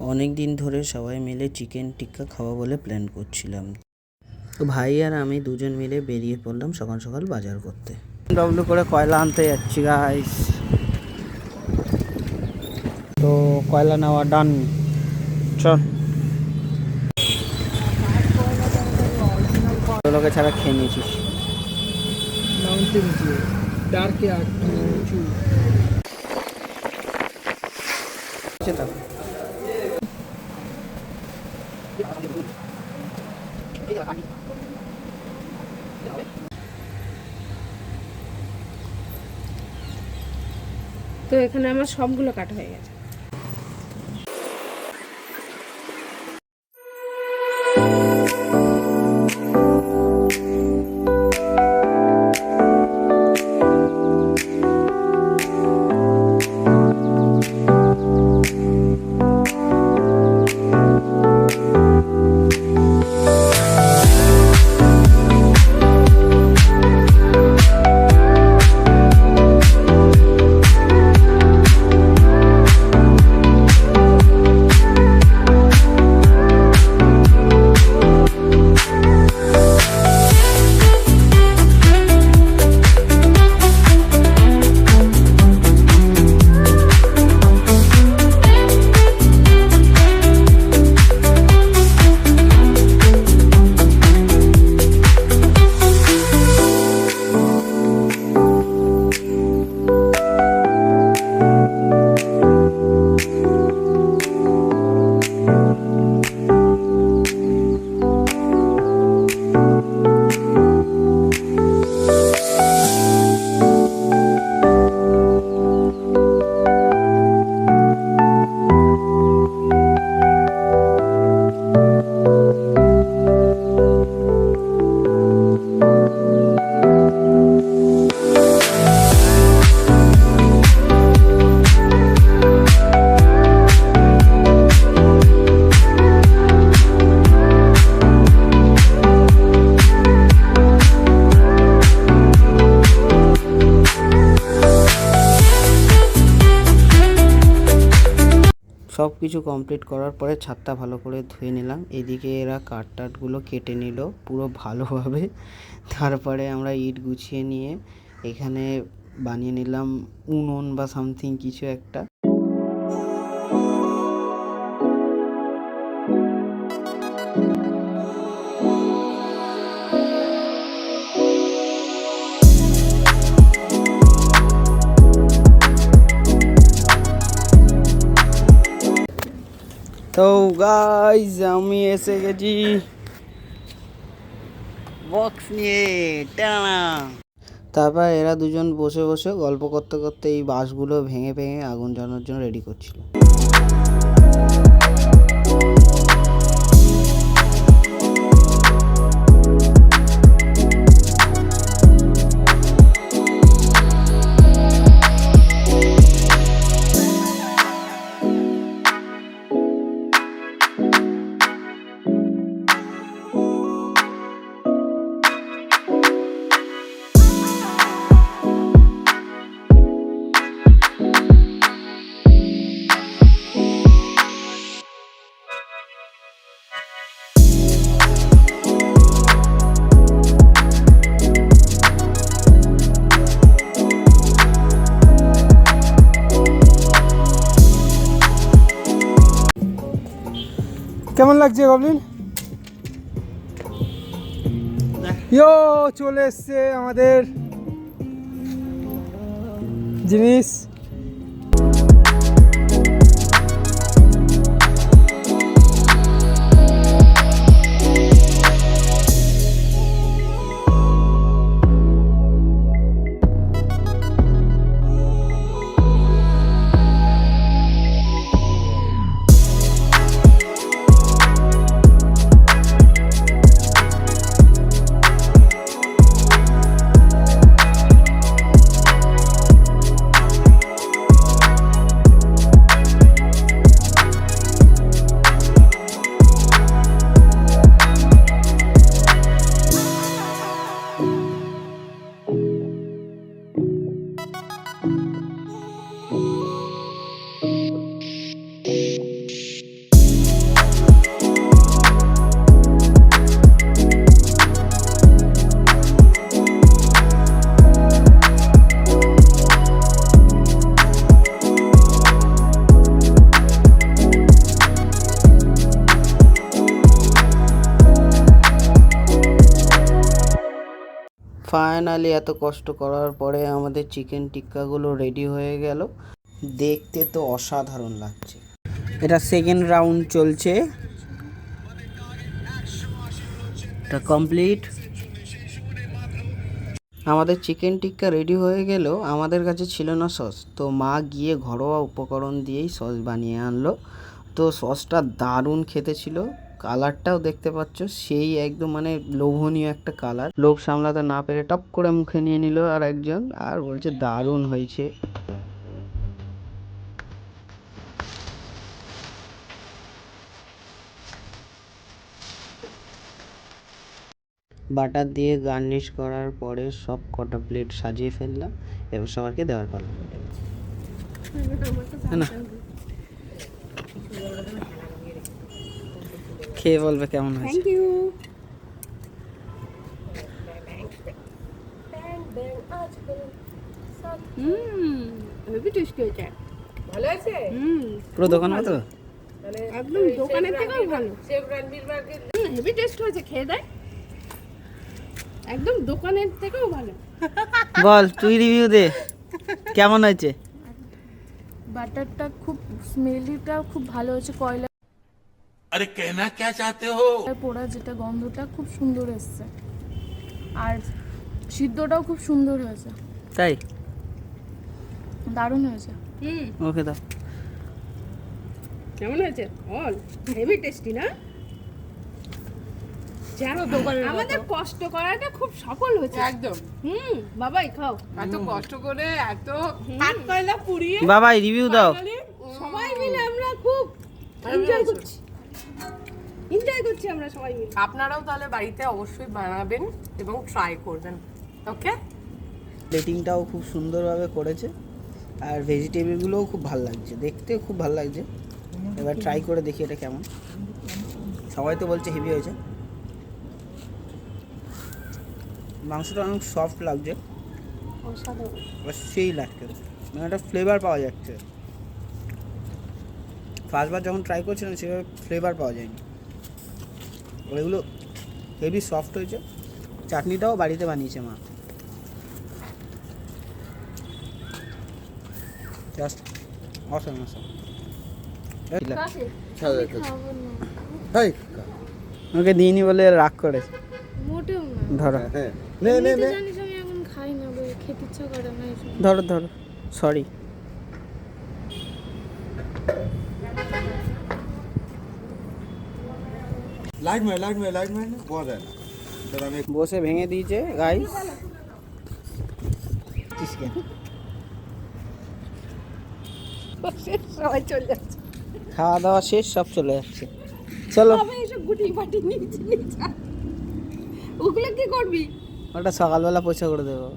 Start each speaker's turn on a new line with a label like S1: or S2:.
S1: অনেক দিন ধরে সবাই মিলে চিকেন টিক্কা খাওয়া বলে প্ল্যান করছিলাম। তো ভাই আর আমি দুজন মিলে বেরিয়ে পড়লাম সকাল সকাল বাজার করতে। ডবলু করে কয়লা আনতে যাচ্ছি গাইস তো কয়লা নেওয়া ডান চল। লোকে ছাড়া খেয়ে নিয়েছিস?
S2: Dew,
S3: তো এখানে আমার সবগুলো কাটা হয়ে গেছে।
S1: সব কিছু কমপ্লিট করার পরে ছাদটা ভালো করে ধুয়ে নিলাম। এদিকে এরা কাঠ টাটগুলো কেটে নিল পুরো ভালোভাবে। তারপরে আমরা ইট গুছিয়ে নিয়ে এখানে বানিয়ে নিলাম উনুন বা সামথিং কিছু একটা। তো গাইজ আমি এসে গেছি। বক্স নিয়ে, টানা। তারপর এরা দুজন বসে বসে গল্প করতে করতে এই বাঁশগুলো ভেঙে ভেঙে আগুন জ্বালানোর জন্য রেডি করছিল।
S2: কেমন লাগছে গবলিন? ইয়ো চলে এসছে আমাদের জিনিস।
S1: ফাইনালি এত কষ্ট করার পরে আমাদের চিকেন টিক্কাগুলো রেডি হয়ে গেল। দেখতে তো অসাধারণ লাগছে। এটা সেকেন্ড রাউন্ড চলছে। এটা কমপ্লিট আমাদের চিকেন টিক্কা রেডি হয়ে গেলেও আমাদের কাছে ছিল না সস তো মা গিয়ে ঘরোয়া উপকরণ দিয়েই সস বানিয়ে আনলো। তো সসটা দারুণ খেতে ছিল। কালারটাও দেখতে পাচ্ছ সেই একদম মানে লোভনীয় একটা কালার। লোভ সামলাতে না পেরে টপ করে মুখে নিয়ে নিল আর একজন আর বলছে দারুণ হয়েছে। বাটার দিয়ে গার্নিশ করার পরে সব কটা প্লেট সাজিয়ে ফেললাম এবার সবাইকে দেওয়ার পালা। না খেয়ে বলবে কেমন হয়েছে।
S3: থ্যাংক ইউ টেস্টি হয়েছে।
S4: ভালো আছে?
S1: পুরো দোকান মতো
S3: একদম দোকানের থেকেও ভালো।
S4: শেফ রণবীর বার্গের
S3: হেভি টেস্ট হয়েছে খেয়ে দেয় একদম দোকানের থেকেও ভালো।
S1: বল তুই রিভিউ দে। কেমন হয়েছে?
S5: বাটারটা খুব স্মেলিটা খুব ভালো হয়েছে কয়লা
S6: আরে কেনা কে চাতে হো?
S5: পোড়া যেটা গন্ধটা খুব সুন্দর আসছে আর সিদ্ধটাও খুব সুন্দর হয়েছে।
S1: তাই?
S5: দারুণ হয়েছে।
S3: হুম।
S1: ওকে দাও।
S3: কেমন হয়েছে? অল হেভি টেস্টি না? আমাদের কষ্ট করাটা খুব সফল হয়েছে।
S4: একদম।
S3: হুম বাবাই খাও।
S4: এত কষ্ট করে এত হাত কয়লা পুড়িয়ে
S1: বাবাই রিভিউ দাও।
S3: সবাই মিলে আমরা খুব এনজয় করছি। এনজয় করছি আমরা সবাই মিলে।
S4: আপনারাও তাহলে বাড়িতে অবশ্যই বানাবেন এবং ট্রাই করবেন ওকে
S1: প্লেটিংটাও খুব সুন্দরভাবে করেছে আর ভেজিটেবলগুলোও খুব ভালো লাগছে দেখতেও খুব ভালো লাগছে। এবার ট্রাই করে দেখি এটা কেমন। সবাই তো বলছে হেভি হয়েছে। মাংসটা অনেক সফট লাগছে। এবার সেই লাগছে। মানে একটা ফ্লেভার পাওয়া যাচ্ছে। ফার্স্টবার যখন ট্রাই করছিলাম সেভাবে ফ্লেভার পাওয়া যায়নি। এগুলো হেভি সফট হয়েছে। চাটনিটাও বাড়িতে বানিয়েছে মা। জাস্ট অসম অসম ওকে দিইনি বলে রাগ করেছে।
S5: মোটেও না।
S1: ধরো।
S5: আমি তো জানিস আমি এখন খাই না বলে খেতে ইচ্ছা করে না এই জন্য।
S1: ধরো ধরো সরি
S7: লাইট মার লাইট মার লাইট মার না বোঝা
S1: বসে ভেঙে দিয়েছে গাইস
S3: সবাই চলে যাচ্ছে।
S1: খাওয়া দাওয়া শেষ সব চলে যাচ্ছে। চলো।
S3: ওগুলো কি করবি?
S1: ওটা সকালবেলা পয়সা করে দেবো।